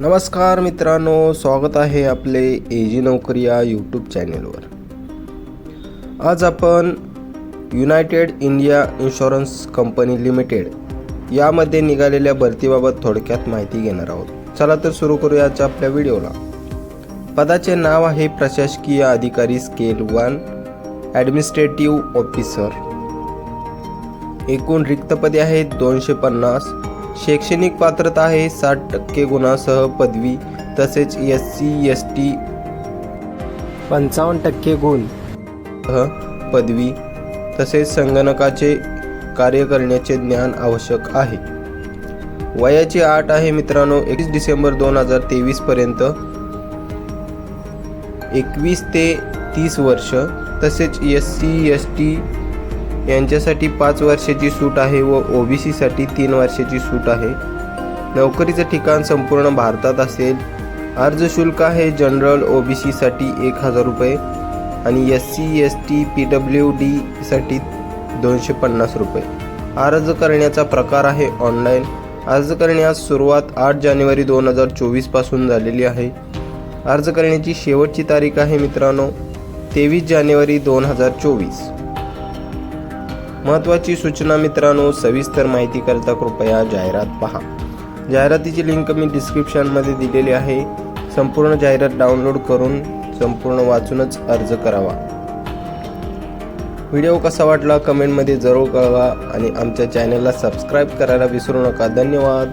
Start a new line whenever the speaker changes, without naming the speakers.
नमस्कार मित्रांनो स्वागत आहे आपले एजी नोकरी या यूट्यूब चॅनेलवर आज आपण United India insurance company limited यामध्ये निघालेल्या भरतीबाबत थोडक्यात माहिती घेणार आहोत. चला तर सुरू करूयाच्या आपल्या व्हिडिओला. पदाचे नाव आहे प्रशासकीय अधिकारी स्केल वन ॲडमिनिस्ट्रेटिव्ह ऑफिसर. एकूण रिक्त पदे आहेत दोनशे पन्नास. शैक्षणिक पात्रता आहे साठ टक्के गुणासह पदवी तसेच एस सी एस टी. पंचावन्न टक्के गुण. सह पदवी तसेच संगणकाचे कार्य करण्याचे ज्ञान आवश्यक आहे. वयाची आठ आहे मित्रांनो एकवीस डिसेंबर दोन हजार तेवीसपर्यंत एकवीस ते तीस वर्ष तसेच एस सी एस टी यांच्यासाठी पाच वर्षाची सूट आहे व ओ बी सीसाठी तीन वर्षाची सूट आहे. नोकरीचं ठिकाण संपूर्ण भारतात असेल. अर्ज शुल्क आहे जनरल ओ बी सीसाठी एक हजार रुपये आणि S C S T P W डीसाठी दोनशे पन्नास रुपये. अर्ज करण्याचा प्रकार आहे ऑनलाईन. अर्ज करण्यास सुरुवात आठ जानेवारी दोन हजार चोवीसपासून झालेली आहे. अर्ज करण्याची शेवटची तारीख आहे मित्रांनो तेवीस जानेवारी दोन हजार चोवीस. महत्त्वाची सूचना मित्रांनो सविस्तर माहिती करता कृपया जाहिरात पहा. जाहिरातीची लिंक मी डिस्क्रिप्शनमध्ये दिलेली आहे. संपूर्ण जाहिरात डाउनलोड करून संपूर्ण वाचूनच अर्ज करावा. व्हिडिओ कसा वाटला कमेंटमध्ये जरूर कळवा आणि आमच्या चॅनलला सबस्क्राईब करायला विसरू नका. धन्यवाद.